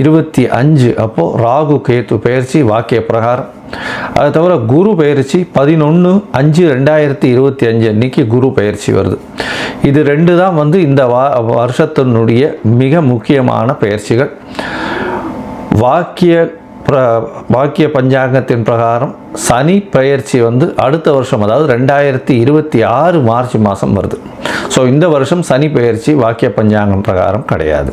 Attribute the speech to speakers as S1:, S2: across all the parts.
S1: இருபத்தி அஞ்சு. அப்போது ராகு கேத்து பயிற்சி வாக்கிய பிரகாரம். அதை தவிர குரு பயிற்சி பதினொன்று அஞ்சு ரெண்டாயிரத்தி இருபத்தி அஞ்சு. அன்னைக்கு குரு பயிற்சி வருது. இது ரெண்டு தான் வந்து இந்த வா வருஷத்தினுடைய மிக முக்கியமான பயிற்சிகள் வாக்கிய பிர வாக்கிய பஞ்சாங்கத்தின் பிரகாரம் சனி பயிற்சி வந்து அடுத்த வருஷம் அதாவது ரெண்டாயிரத்தி இருபத்தி ஆறு மார்ச் மாதம் வருது. ஸோ இந்த வருஷம் சனி பயிற்சி வாக்கிய பஞ்சாங்கம் பிரகாரம் கிடையாது.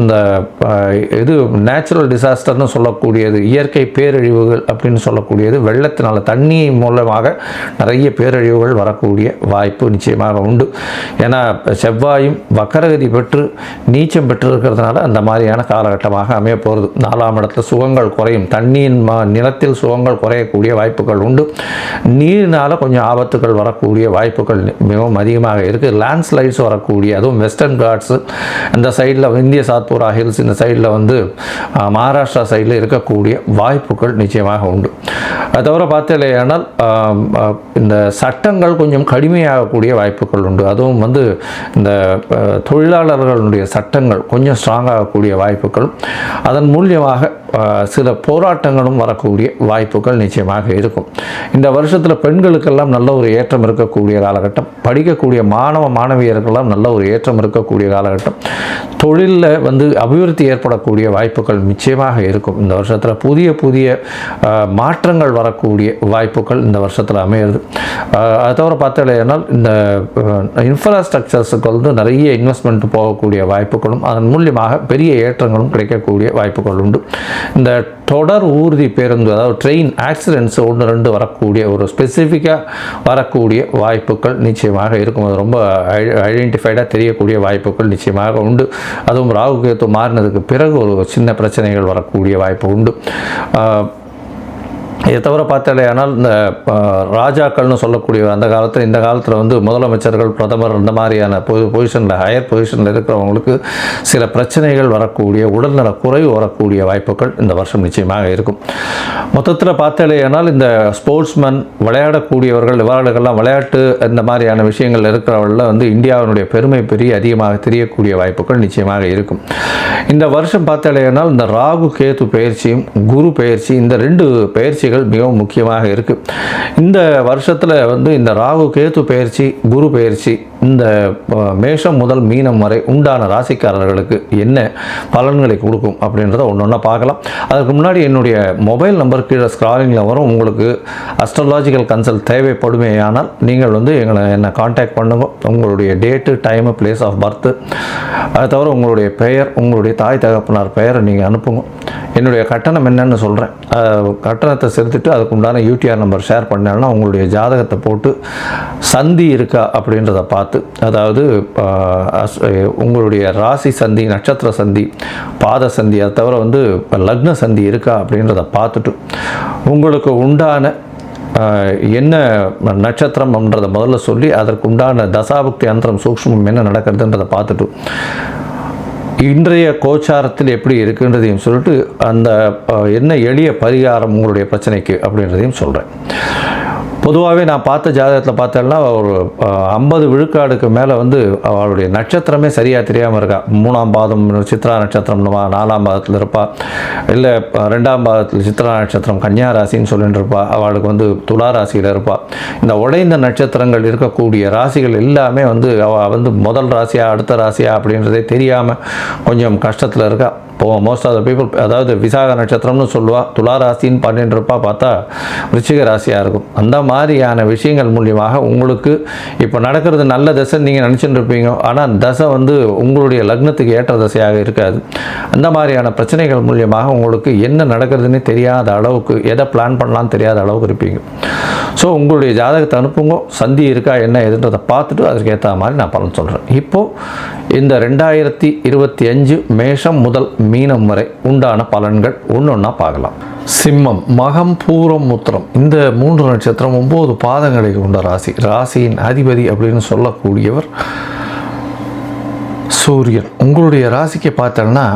S1: இந்த இது நேச்சுரல் டிசாஸ்டர்னு சொல்லக்கூடியது இயற்கை பேரழிவுகள் அப்படின்னு சொல்லக்கூடியது வெள்ளத்தினால் தண்ணி மூலமாக நிறைய பேரழிவுகள் வரக்கூடிய வாய்ப்பு நிச்சயமாக உண்டு. ஏன்னா செவ்வாயும் வக்கரகதி பெற்று நீச்சம் பெற்று இருக்கிறதுனால அந்த மாதிரியான காலகட்டமாக அமைய போகிறது நாலாம் இடத்துல சுகங்கள் குறையும். தண்ணியின் மா நிலத்தில் சுகங்கள் குறையக்கூடிய வாய்ப்புகள் உண்டு. நீரினால் கொஞ்சம் ஆபத்துகள் வரக்கூடிய வாய்ப்புகள் மிகவும் அதிகமாக இருக்குது லேண்ட்ஸ்லைட்ஸ் வரக்கூடிய அதுவும் வெஸ்டர்ன் காட்ஸு அந்த சைடில் இந்திய சாத் சாத்பூரா ஹில்ஸ் இந்த சைடில் வந்து மகாராஷ்டிரா சைடில் இருக்கக்கூடிய வாய்ப்புகள் நிச்சயமாக உண்டு. அது தவிர பார்த்தீங்களேனால் இந்த சட்டங்கள் கொஞ்சம் கடுமையாகக்கூடிய வாய்ப்புகள் உண்டு. அதுவும் வந்து இந்த தொழிலாளர்களுடைய சட்டங்கள் கொஞ்சம் ஸ்ட்ராங்காகக்கூடிய வாய்ப்புகள். அதன் மூலியமாக சில போராட்டங்களும் வரக்கூடிய வாய்ப்புகள் நிச்சயமாக இருக்கும். இந்த வருஷத்தில் பெண்களுக்கெல்லாம் நல்ல ஒரு ஏற்றம் இருக்கக்கூடிய காலகட்டம். படிக்கக்கூடிய மாணவ மாணவியர்களெல்லாம் நல்ல ஒரு ஏற்றம் இருக்கக்கூடிய காலகட்டம். தொழிலில் வந்து வந்து அபிவிருத்தி ஏற்படக்கூடிய வாய்ப்புகள் நிச்சயமாக இருக்கும். இந்த வருஷத்தில் புதிய புதிய மாற்றங்கள் வரக்கூடிய வாய்ப்புகள் இந்த வருஷத்தில் அமையிறது. அதை அது தவிர பார்த்தீங்கன்னா இந்த இன்ஃப்ராஸ்ட்ரக்சர்ஸுக்கு வந்து நிறைய இன்வெஸ்ட்மெண்ட் போகக்கூடிய வாய்ப்புகளும் அதன் மூலியமாக பெரிய ஏற்றங்களும் கிடைக்கக்கூடிய வாய்ப்புகள் உண்டு. இந்த தொடர் ஊர்தி பேருந்து அதாவது ட்ரெயின் ஆக்சிடென்ட்ஸ் ஒன்று ரெண்டு வரக்கூடிய ஒரு ஸ்பெசிஃபிக்காக வரக்கூடிய வாய்ப்புகள் நிச்சயமாக இருக்கும். அது ரொம்ப ஐடென்டிஃபைடாக தெரியக்கூடிய வாய்ப்புகள் நிச்சயமாக உண்டு. அதுவும் ராகு கேத்து மாறினதுக்கு பிறகு ஒரு சின்ன பிரச்சனைகள் வரக்கூடிய வாய்ப்பு உண்டு. இதை தவிர பார்த்தாலேயானால் இந்த ராஜாக்கள்னு சொல்லக்கூடிய அந்த காலத்தில் இந்த காலத்தில் வந்து முதலமைச்சர்கள் பிரதமர் இந்த மாதிரியான பொ பொசிஷனில் ஹையர் பொசிஷனில் இருக்கிறவங்களுக்கு சில பிரச்சனைகள் வரக்கூடிய உடல்நல குறைவு வரக்கூடிய வாய்ப்புகள் இந்த வருஷம் நிச்சயமாக இருக்கும். மொத்தத்தில் பார்த்தாலேயானால் இந்த ஸ்போர்ட்ஸ்மேன் விளையாடக்கூடியவர்கள் இவர்களுக்கெல்லாம் விளையாட்டு இந்த மாதிரியான விஷயங்கள் இருக்கிறவங்களில் வந்து இந்தியாவினுடைய பெருமை பெரிய அதிகமாக தெரியக்கூடிய வாய்ப்புகள் நிச்சயமாக இருக்கும். இந்த வருஷம் பார்த்தாலேயானால் இந்த ராகு கேது பயிற்சியும் குரு பயிற்சி இந்த ரெண்டு பயிற்சிகள் மிகவும் முக்கியமாக இருக்குது இந்த வருஷத்தில் வந்து இந்த ராகு கேத்து பயிற்சி குரு பயிற்சி இந்த மேஷம் முதல் மீனம் வரை உண்டான ராசிக்காரர்களுக்கு என்ன பலன்களை கொடுக்கும் அப்படின்றத ஒன்று ஒன்றா பார்க்கலாம். அதுக்கு முன்னாடி என்னுடைய மொபைல் நம்பர் கீழே ஸ்க்ராலிங்கில் வரும். உங்களுக்கு அஸ்ட்ராலாஜிக்கல் கன்சல்ட் தேவைப்படுமேயானால் நீங்கள் வந்து எங்களை என்னை காண்டாக்ட் பண்ணுங்க. உங்களுடைய date time place of birth அதை தவிர உங்களுடைய பெயர் உங்களுடைய தாய் தகப்பனார் பெயரை நீங்கள் அனுப்புங்க. என்னுடைய கட்டணம் என்னன்னு சொல்கிறேன் கட்டணத்தை செலுத்திட்டு அதுக்கு உண்டான யூடிஆர் நம்பர் ஷேர் பண்ணேன்னா உங்களுடைய ஜாதகத்தை போட்டு சந்தி இருக்கா அப்படின்றத பார்த்து அதாவது உங்களுடைய ராசி சந்தி நட்சத்திர சந்தி பாத சந்தி அதை தவிர வந்து லக்ன சந்தி இருக்கா அப்படின்றத பார்த்துட்டு உங்களுக்கு உண்டான என்ன நட்சத்திரம்ன்றதை முதல்ல சொல்லி அதற்கு உண்டான தசாபுக்தி அந்தரம் சூக்ஷ்மம் என்ன நடக்கிறதுன்றதை பார்த்துட்டு இன்றைய கோச்சாரத்தில் எப்படி இருக்குன்றதையும் சொல்லிட்டு அந்த என்ன எளிய பரிகாரம் உங்களுடைய பிரச்சனைக்கு அப்படின்றதையும் சொல்கிறேன் பொதுவாகவே நான் பார்த்த ஜாதகத்தில் பார்த்தேன்னா ஒரு ஐம்பது விழுக்காடுக்கு மேலே வந்து அவளுடைய நட்சத்திரமே சரியாக தெரியாமல் இருக்கா. மூணாம் பாதம் சித்ரா நட்சத்திரம்னுவா நாலாம் பாதத்தில் இருப்பா. இல்லை ரெண்டாம் பாதத்தில் சித்ரா நட்சத்திரம் கன்னியா ராசின்னு சொல்லிட்டு இருப்பா. அவளுக்கு வந்து துலா ராசியில் இருப்பா. இந்த உடைந்த நட்சத்திரங்கள் இருக்கக்கூடிய ராசிகள் எல்லாமே வந்து அவள் வந்து முதல் ராசியா அடுத்த ராசியா அப்படின்றதே தெரியாமல் கொஞ்சம் கஷ்டத்தில் இருக்கா. இப்போ மோஸ்ட் ஆஃப் த பீப்புள் அதாவது விசாக நட்சத்திரம்னு சொல்லுவாள் துளா ராசின்னு பண்ணிட்டு இருப்பா பார்த்தா ரிச்சிக ராசியாக இருக்கும். அந்த மாதிரியான விஷயங்கள் மூலியமாக உங்களுக்கு இப்போ நடக்கிறது நல்ல தசை நீங்கள் நினச்சிட்டு இருப்பீங்க ஆனால் தசை வந்து உங்களுடைய லக்னத்துக்கு ஏற்ற தசையாக இருக்காது. அந்த மாதிரியான பிரச்சனைகள் மூலியமாக உங்களுக்கு என்ன நடக்கிறதுன்னு தெரியாத அளவுக்கு எதை பிளான் பண்ணலாம்னு தெரியாத அளவுக்கு இருப்பீங்க. ஸோ உங்களுடைய ஜாதகத்தை அனுப்புங்க. சந்தி இருக்கா என்ன எதுன்றதை பார்த்துட்டு அதற்கு ஏற்ற மாதிரி நான் பலன் சொல்கிறேன் இப்போது இந்த ரெண்டாயிரத்தி இருபத்தி அஞ்சு மேஷம் முதல் மீனம் வரை உண்டான பலன்கள் ஒன்று ஒன்றா பார்க்கலாம். சிம்மம் மகம் பூரம் முத்திரம் இந்த மூன்று நட்சத்திரம் ஒம்பது பாதங்களை கொண்ட ராசி. ராசியின் அதிபதி அப்படின்னு சொல்லக்கூடியவர் சூரியன். உங்களுடைய ராசிக்கு பார்த்தோன்னா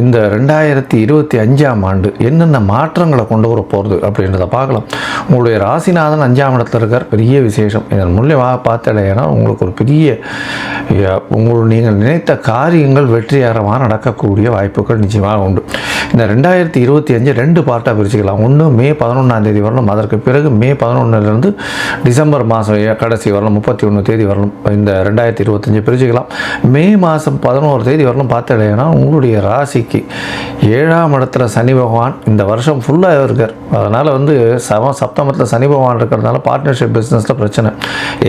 S1: இந்த ரெண்டாயிரத்தி இருபத்தி அஞ்சாம் ஆண்டு என்னென்ன மாற்றங்களை கொண்டு வர போகிறது அப்படின்றத பார்க்கலாம். உங்களுடைய ராசிநாதன் அஞ்சாம் இடத்துல இருக்கார். பெரிய விசேஷம். இதன் மூலியமாக பார்த்தடையானா உங்களுக்கு ஒரு பெரிய உங்கள் நீங்கள் நினைத்த காரியங்கள் வெற்றிகரமாக நடக்கக்கூடிய வாய்ப்புகள் நிச்சயமாக உண்டு. இந்த ரெண்டாயிரத்தி இருபத்தி அஞ்சு ரெண்டு பார்ட்டாக பிரிச்சுக்கலாம். ஒன்று மே பதினொன்றாம் தேதி வரணும். அதற்கு பிறகு மே பதினொன்றுலேருந்து டிசம்பர் மாதம் கடைசி வரணும். முப்பத்தி ஒன்று தேதி வரணும். இந்த ரெண்டாயிரத்தி இருபத்தஞ்சு பிரிச்சுக்கலாம். மே மாதம் பதினோரு தேதி வரணும். பார்த்தடையானா உங்களுடைய ராசி ராசிக்கு ஏழாம் இடத்துல சனி பகவான் இந்த வருஷம் ஃபுல்லாக இருக்கார். அதனால் வந்து சம சப்தமத்தில் சனி பகவான் இருக்கிறதுனால பார்ட்னர்ஷிப் பிஸ்னஸில் பிரச்சனை.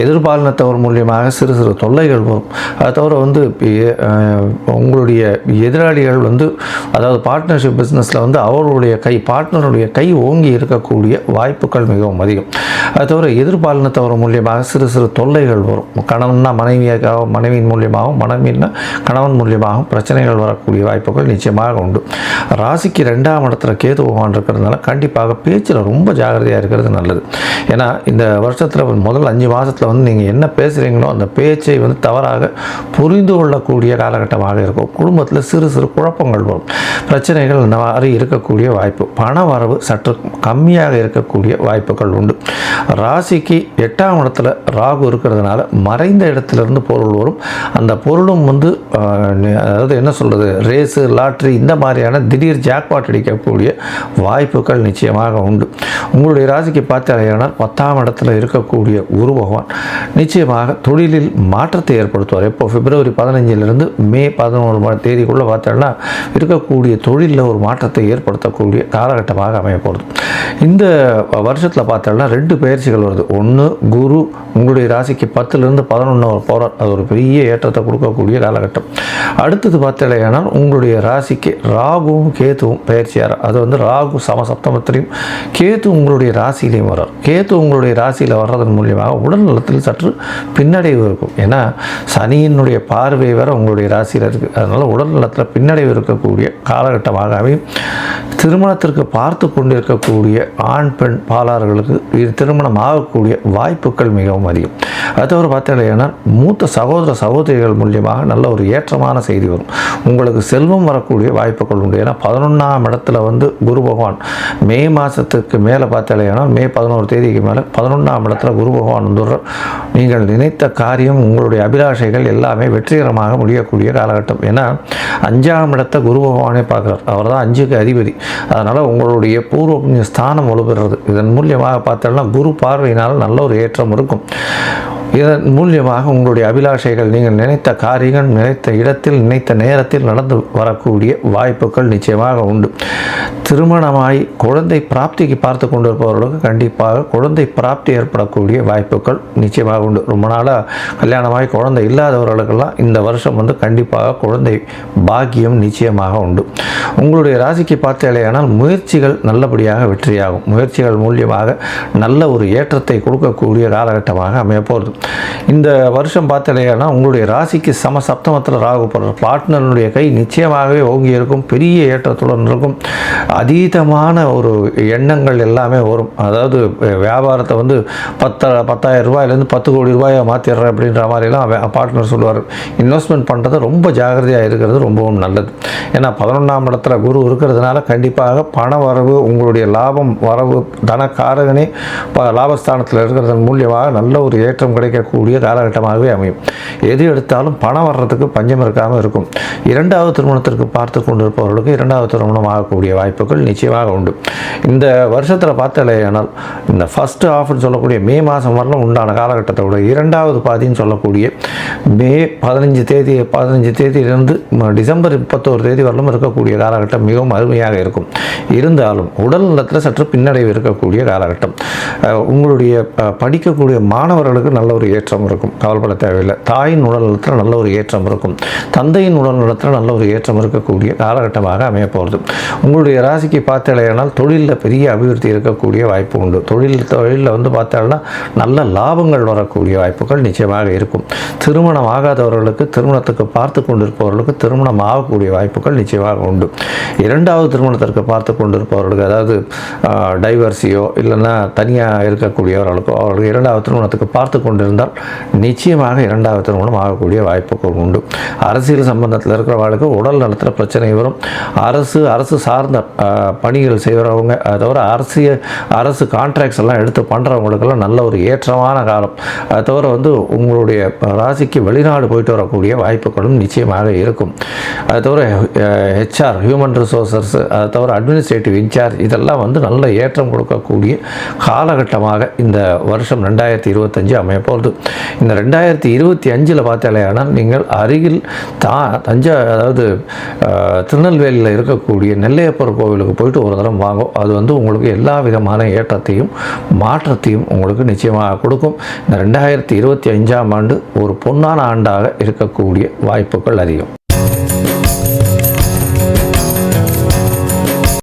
S1: எதிர்பாலினத்தவர் மூலியமாக சிறு சிறு தொல்லைகள் வரும். அதை தவிர வந்து உங்களுடைய எதிராளிகள் வந்து அதாவது பார்ட்னர்ஷிப் பிஸ்னஸில் வந்து அவர்களுடைய கை பார்ட்னருடைய கை ஓங்கி இருக்கக்கூடிய வாய்ப்புகள் மிகவும் அதிகம். அது தவிர எதிர்பாலினத்தவர் மூலியமாக சிறு சிறு தொல்லைகள் வரும். கணவன்னா மனைவியாக மனைவியின் மூலியமாகவும் மனைவின்னா கணவன் மூலியமாகவும் பிரச்சனைகள் வரக்கூடிய வாய்ப்புகள் நிச்சயம் நிச்சயமாக உண்டு. ராசிக்கு ரெண்டாம் இடத்துல கேது பகவான் இருக்கிறதுனால கண்டிப்பாக பேச்சில் ரொம்ப ஜாகிரதையாக இருக்கிறது நல்லது. ஏன்னா இந்த வருஷத்தில் முதல் அஞ்சு மாதத்தில் வந்து நீங்கள் என்ன பேசுகிறீங்களோ அந்த பேச்சை வந்து தவறாக புரிந்து கொள்ளக்கூடிய காலகட்டமாக இருக்கும். குடும்பத்தில் சிறு சிறு குழப்பங்கள் வரும். பிரச்சனைகள் இந்த மாதிரி இருக்கக்கூடிய வாய்ப்பு. பண வரவு சற்று கம்மியாக இருக்கக்கூடிய வாய்ப்புகள் உண்டு. ராசிக்கு எட்டாம் இடத்துல ராகு இருக்கிறதுனால மறைந்த இடத்திலிருந்து பொருள் வரும். அந்த பொருளும் வந்து அதாவது என்ன சொல்கிறது ரேஸு லா லாட்ரி இந்த மாதிரியான திடீர் ஜாக்பாட் அடிக்கக்கூடிய வாய்ப்புகள் நிச்சயமாக உண்டு. உங்களுடைய ராசிக்கு பார்த்தாலேயானால் பத்தாம் இடத்துல இருக்கக்கூடிய குரு பகவான் நிச்சயமாக தொழிலில் மாற்றத்தை ஏற்படுத்துவார். இப்போ பிப்ரவரி பதினஞ்சிலிருந்து மே பதினோரு தேதிக்குள்ளே பார்த்தோம்னா இருக்கக்கூடிய தொழிலில் ஒரு மாற்றத்தை ஏற்படுத்தக்கூடிய காலகட்டமாக அமைய போகிறது இந்த வருஷத்தில் பார்த்தோம்னா ரெண்டு பயிற்சிகள் வருது. ஒன்று குரு உங்களுடைய ராசிக்கு பத்துலேருந்து பதினொன்று போகிறார் அது ஒரு பெரிய ஏற்றத்தை கொடுக்கக்கூடிய காலகட்டம். அடுத்தது பார்த்தலையானால் உங்களுடைய ராசிக்கு ராகுவும் கேத்துவும் பயிற்சியார் அது வந்து ராகு சமசப்தமத்திலையும் கேத்து உங்களுடைய ராசியிலையும் வர்றார். கேத்து உங்களுடைய ராசியில் வர்றதன் மூலியமாக உடல் நலத்தில் சற்று பின்னடைவு இருக்கும். ஏன்னா சனியினுடைய பார்வை வர உங்களுடைய ராசியில் இருக்குது அதனால் உடல் நலத்தில் பின்னடைவு இருக்கக்கூடிய காலகட்டமாக அமையும் திருமணத்திற்கு பார்த்து கொண்டிருக்கக்கூடிய ஆண் பெண் பாலாளர்களுக்கு இது திருமணம் ஆகக்கூடிய வாய்ப்புகள் மிகவும் அதிகம். அது தவிர பார்த்தீங்கன்னா மூத்த சகோதர சகோதரிகள் மூலியமாக நல்ல ஒரு ஏற்றமான செய்தி வரும். உங்களுக்கு செல்வம் வரக்கூடிய வாய்ப்புகள் உண்டு. ஏன்னா பதினொன்றாம் இடத்துல வந்து குரு பகவான் மே மாதத்துக்கு மேலே பார்த்தீங்கன்னா மே பதினோரு தேதிக்கு மேலே பதினொன்றாம் இடத்துல குரு பகவான் வந்துடுற நீங்கள் நினைத்த காரியம் உங்களுடைய அபிலாஷைகள் எல்லாமே வெற்றிகரமாக முடியக்கூடிய காலகட்டம். ஏன்னா அஞ்சாம் இடத்த குரு பகவானே பார்க்குறார். அவர் தான் அஞ்சுக்கு அதிபதி. அதனால் உங்களுடைய பூர்வ ஸ்தானம் வலுப்பெறுறது. இதன் மூலியமாக பார்த்தோம்னா குரு பார்வையினால் நல்ல ஒரு ஏற்றம் இருக்கும். இதன் மூலியமாக உங்களுடைய அபிலாஷைகள் நீங்கள் நினைத்த காரியங்கள் நினைத்த இடத்தில் நினைத்த நேரத்தில் நடந்து வரக்கூடிய வாய்ப்புகள் நிச்சயமாக உண்டு. திருமணமாய் குழந்தை பிராப்திக்கு பார்த்து கொண்டிருப்பவர்களுக்கு கண்டிப்பாக குழந்தை பிராப்தி ஏற்படக்கூடிய வாய்ப்புகள் நிச்சயமாக உண்டு. ரொம்ப நாளாக கல்யாணமாய் குழந்தை இல்லாதவர்களுக்கெல்லாம் இந்த வருஷம் வந்து கண்டிப்பாக குழந்தை பாக்கியம் நிச்சயமாக உண்டு. உங்களுடைய ராசிக்கு பார்த்தாலேயானால் முயற்சிகள் நல்லபடியாக வெற்றியாகும். முயற்சிகள் மூலியமாக நல்ல ஒரு ஏற்றத்தை கொடுக்கக்கூடிய காலகட்டமாக அமையப்போகிறது. இந்த வருஷம் பார்த்தலையானா உங்களுடைய ராசிக்கு சம சப்தமத்தில் ராகு போடுற பார்ட்னருடைய கை நிச்சயமாகவே ஓங்கி இருக்கும் பெரிய ஏற்றத்துடன் இருக்கும். அதீதமான ஒரு எண்ணங்கள் எல்லாமே வரும். அதாவது வியாபாரத்தை வந்து பத்த பத்தாயிரம் ரூபாயிலேருந்து பத்து கோடி ரூபாயை மாற்றிடுறேன் அப்படின்ற மாதிரிலாம் பார்ட்னர் சொல்லுவார். இன்வெஸ்ட்மெண்ட் பண்ணுறது ரொம்ப ஜாகிரதையாக இருக்கிறது ரொம்பவும் நல்லது. ஏன்னா பதினொன்றாம் இடத்துல குரு இருக்கிறதுனால கண்டிப்பாக பண வரவு உங்களுடைய லாபம் வரவு தனக்காரகனே லாபஸ்தானத்தில் இருக்கிறதன் மூலியமாக நல்ல ஒரு ஏற்றம் கிடைக்கும். கிடைக்கக்கூடிய காலகட்டமாகவே அமையும். எது எடுத்தாலும் பணம் வர்றதுக்கு பஞ்சம் இருக்காமல் இருக்கும். இரண்டாவது திருமணத்திற்கு பார்த்து கொண்டிருப்பவர்களுக்கு இரண்டாவது திருமணம் ஆகக்கூடிய வாய்ப்புகள் நிச்சயமாக உண்டு. இந்த வருஷத்தில் பார்த்தாலேயானால் இந்த ஃபஸ்ட்டு ஆஃப்னு சொல்லக்கூடிய மே மாதம் வரலாம் உண்டான காலகட்டத்தை விட இரண்டாவது பாதின்னு சொல்லக்கூடிய மே பதினஞ்சு தேதி பதினஞ்சு தேதியிலிருந்து டிசம்பர் முப்பத்தோரு தேதி வரலும் இருக்கக்கூடிய காலகட்டம் மிகவும் அருமையாக இருக்கும். இருந்தாலும் உடல் நலத்தில் சற்று பின்னடைவு இருக்கக்கூடிய காலகட்டம். உங்களுடைய படிக்கக்கூடிய மாணவர்களுக்கு நல்ல ஒரு ஏற்றம் இருக்கும். கவலைப்பட தேவையில்லை. தாயின் உடல் நலத்தில் நல்ல ஒரு ஏற்றம் இருக்கும். தந்தையின் உடல் நலத்தில் நல்ல ஒரு ஏற்றம் இருக்கக்கூடிய காலகட்டமாக அமைய போகிறது உங்களுடைய ராசிக்கு பார்த்தாலேனால் தொழிலில் பெரிய அபிவிருத்தி இருக்கக்கூடிய வாய்ப்பு உண்டு. தொழில் தொழிலில் வந்து பார்த்தாலும் நல்ல லாபங்கள் வரக்கூடிய வாய்ப்புகள் நிச்சயமாக இருக்கும். திருமணம் ஆகாதவர்களுக்கு திருமணத்துக்கு பார்த்து கொண்டிருப்பவர்களுக்கு திருமணம் ஆகக்கூடிய வாய்ப்புகள் நிச்சயமாக உண்டு. இரண்டாவது திருமணத்திற்கு பார்த்து கொண்டிருப்பவர்களுக்கு அதாவது டைவர்ஸியோ இல்லைன்னா தனியாக இருக்கக்கூடியவர்களுக்கோ அவர்களுக்கு இரண்டாவது திருமணத்துக்கு பார்த்து கொண்டு இருந்தால் நிச்சயமாக இரண்டாவது திருமணம் ஆகக்கூடிய வாய்ப்புகள் உண்டு. அரசியல் சம்பந்தத்தில் இருக்கிறவர்களுக்கு உடல் நலத்தில் பிரச்சனை வரும். அரசு அரசு சார்ந்த பணிகள் செய்கிறவங்க அதை தவிர அரசியல் அரசு கான்ட்ராக்ட்ஸ் எல்லாம் எடுத்து பண்ணுறவங்களுக்கெல்லாம் நல்ல ஒரு ஏற்றமான காலம். அதை தவிர வந்து உங்களுடைய ராசிக்கு வெளிநாடு போயிட்டு வரக்கூடிய வாய்ப்புகளும் நிச்சயமாக இருக்கும். அதை தவிர ஹெச்ஆர் ஹியூமன் ரிசோர்சஸ் அது தவிர அட்மினிஸ்ட்ரேட்டிவ் இன்சார்ஜ் இதெல்லாம் வந்து நல்ல ஏற்றம் கொடுக்கக்கூடிய காலகட்டமாக இந்த வருஷம் ரெண்டாயிரத்தி இருபத்தஞ்சு அமைய போகிறது இந்த ரெண்டாயிரத்தி இருபத்தி அஞ்சில் பார்த்தாலேயானால் நீங்கள் அருகில் தா தஞ்சா அதாவது திருநெல்வேலியில் இருக்கக்கூடிய நெல்லையப்பர் கோவிலுக்கு போயிட்டு ஒரு தரம் வாங்கும் அது வந்து உங்களுக்கு எல்லா விதமான ஏற்றத்தையும் மாற்றத்தையும் உங்களுக்கு நிச்சயமாக கொடுக்கும். இந்த ரெண்டாயிரத்தி இருபத்தி அஞ்சாம் ஆண்டு ஒரு பொன்னான ஆண்டாக இருக்கக்கூடிய வாய்ப்புகள் அதிகம்.